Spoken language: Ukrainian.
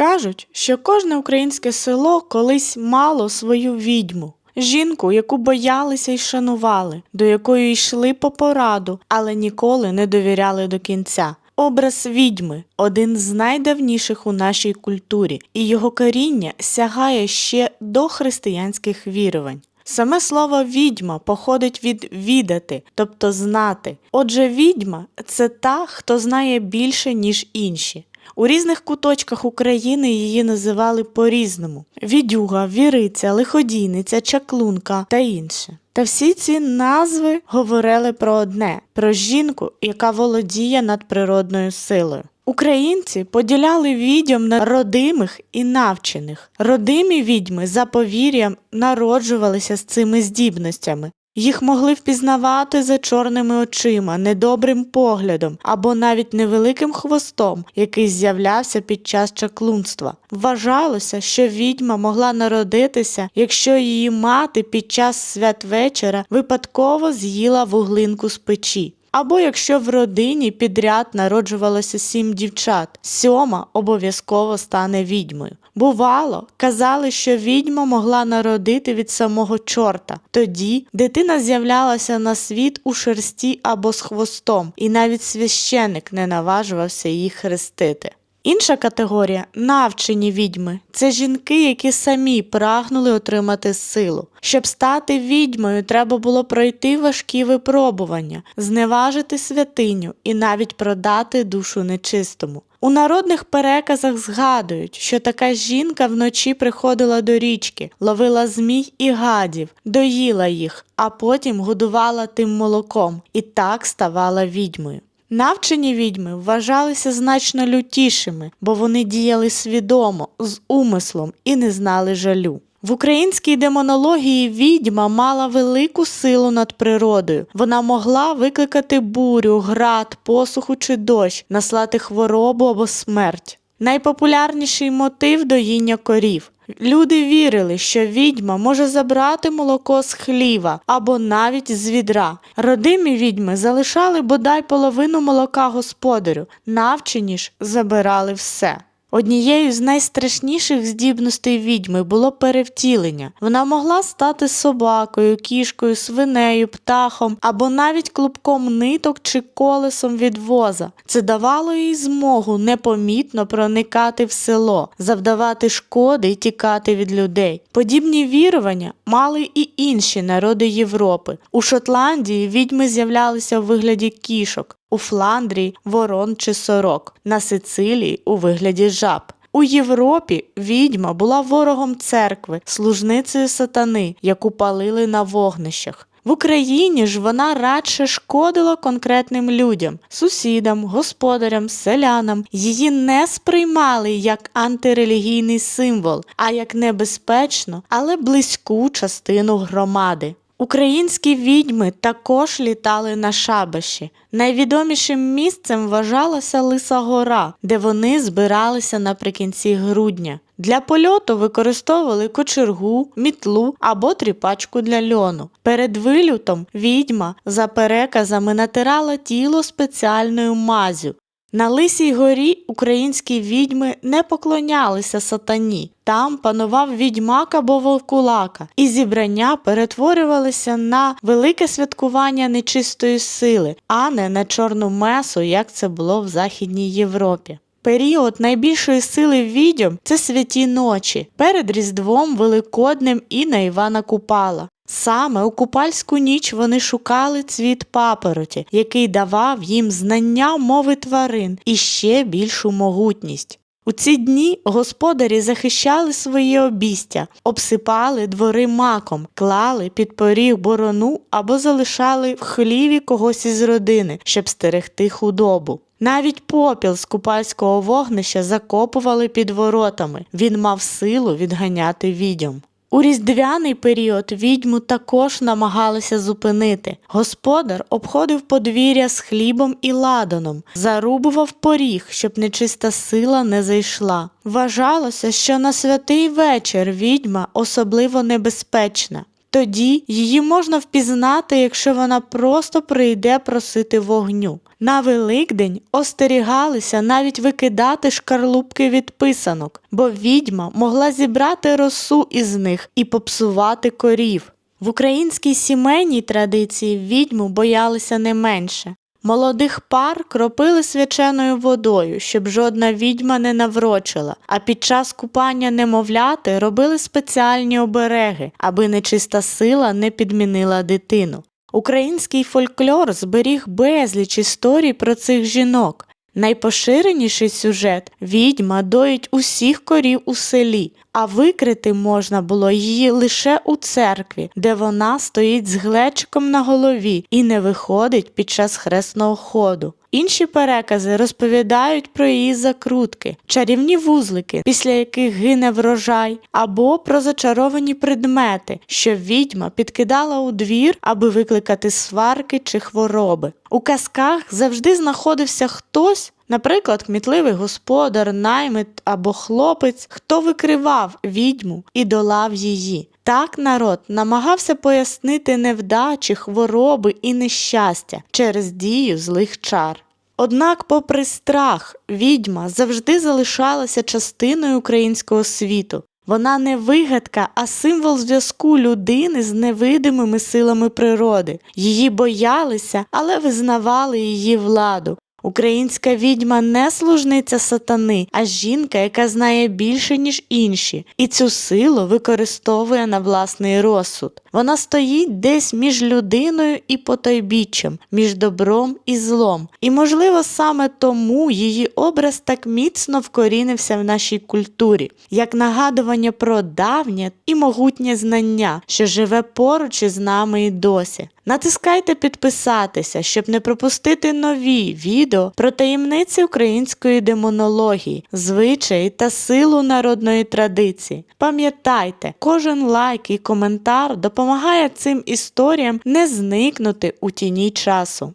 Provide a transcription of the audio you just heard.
Кажуть, що кожне українське село колись мало свою відьму. Жінку, яку боялися й шанували, до якої йшли по пораду, але ніколи не довіряли до кінця. Образ відьми один з найдавніших у нашій культурі, і його коріння сягає ще до християнських вірувань. Саме слово відьма походить від відати, тобто знати. Отже, відьма це та, хто знає більше, ніж інші. У різних куточках України її називали по-різному: відюга, віриця, лиходійниця, чаклунка та інше. Та всі ці назви говорили про одне: про жінку, яка володіє надприродною силою. Українці поділяли відьом на родимих і навчених. Родимі відьми за повір'ям народжувалися з цими здібностями. Їх могли впізнавати за чорними очима, недобрим поглядом або навіть невеликим хвостом, який з'являвся під час чаклунства. Вважалося, що відьма могла народитися, якщо її мати під час святвечора випадково з'їла вуглинку з печі. Або якщо в родині підряд народжувалося сім дівчат, сьома обов'язково стане відьмою. Бувало, казали, що відьма могла народити від самого чорта. Тоді дитина з'являлася на світ у шерсті або з хвостом, і навіть священик не наважувався її хрестити. Інша категорія навчені відьми це жінки, які самі прагнули отримати силу. Щоб стати відьмою, треба було пройти важкі випробування, зневажити святиню і навіть продати душу нечистому. У народних переказах згадують, що така жінка вночі приходила до річки, ловила змій і гадів, доїла їх, а потім годувала тим молоком і так ставала відьмою. Навчені відьми вважалися значно лютішими, бо вони діяли свідомо, з умислом і не знали жалю. В українській демонології відьма мала велику силу над природою. Вона могла викликати бурю, град, посуху чи дощ, наслати хворобу або смерть. Найпопулярніший мотив доїння корів. Люди вірили, що відьма може забрати молоко з хліва або навіть з відра. Родимі відьми залишали бодай половину молока господарю, навчені ж забирали все. Однією з найстрашніших здібностей відьми було перевтілення. Вона могла стати собакою, кішкою, свинею, птахом або навіть клубком ниток чи колесом від воза. Це давало їй змогу непомітно проникати в село, завдавати шкоди і тікати від людей. Подібні вірування мали і інші народи Європи. У Шотландії відьми з'являлися у вигляді кішок у Фландрії ворон чи сорок, на Сицилії у вигляді жаб. У Європі відьма була ворогом церкви, служницею сатани, яку палили на вогнищах. В Україні ж вона радше шкодила конкретним людям, сусідам, господарям, селянам. Її не сприймали як антирелігійний символ, а як небезпечну, але близьку частину громади. Українські відьми також літали на шабаші. Найвідомішим місцем вважалася Лиса Гора, де вони збиралися наприкінці грудня. Для польоту використовували кочергу, мітлу або тріпачку для льону. Перед вильотом відьма за переказами натирала тіло спеціальною мазю. На Лисій горі українські відьми не поклонялися сатані. Там панував відьмак або вовкулака, і зібрання перетворювалися на велике святкування нечистої сили, а не на чорну месу, як це було в Західній Європі. Період найбільшої сили відьом це святі ночі перед Різдвом Великоднем і на Івана Купала. Саме у купальську ніч вони шукали цвіт папороті, який давав їм знання мови тварин і ще більшу могутність. У ці дні господарі захищали своє обістя, обсипали двори маком, клали під поріг борону або залишали в хліві когось із родини, щоб стерегти худобу. Навіть попіл з купальського вогнища закопували під воротами. Він мав силу відганяти відьом. У різдвяний період відьму також намагалися зупинити. Господар обходив подвір'я з хлібом і ладаном, зарубував поріг, щоб нечиста сила не зайшла. Вважалося, що на святий вечір відьма особливо небезпечна. Тоді її можна впізнати, якщо вона просто прийде просити вогню. На Великдень остерігалися навіть викидати шкарлупки від писанок, бо відьма могла зібрати росу із них і попсувати корів. В українській сімейній традиції відьму боялися не менше. Молодих пар кропили свяченою водою, щоб жодна відьма не наврочила, а під час купання немовляти робили спеціальні обереги, аби нечиста сила не підмінила дитину. Український фольклор зберіг безліч історій про цих жінок. Найпоширеніший сюжет відьма доїть усіх корів у селі, а викрити можна було її лише у церкві, де вона стоїть з глечиком на голові і не виходить під час хресного ходу. Інші перекази розповідають про її закрутки, чарівні вузлики, після яких гине врожай, або про зачаровані предмети, що відьма підкидала у двір, аби викликати сварки чи хвороби. У казках завжди знаходився хтось, наприклад, кмітливий господар, наймит або хлопець, хто викривав відьму і долав її. Так народ намагався пояснити невдачі, хвороби і нещастя через дію злих чар. Однак, попри страх, відьма завжди залишалася частиною українського світу. Вона не вигадка, а символ зв'язку людини з невидимими силами природи. Її боялися, але визнавали її владу. Українська відьма не служниця сатани, а жінка, яка знає більше, ніж інші, і цю силу використовує на власний розсуд. Вона стоїть десь між людиною і потойбіччям, між добром і злом. І, можливо, саме тому її образ так міцно вкорінився в нашій культурі, як нагадування про давнє і могутнє знання, що живе поруч із нами і досі. Натискайте підписатися, щоб не пропустити нові відео про таємниці української демонології, звичаї та силу народної традиції. Пам'ятайте, кожен лайк і коментар допомагає цим історіям не зникнути у тіні часу.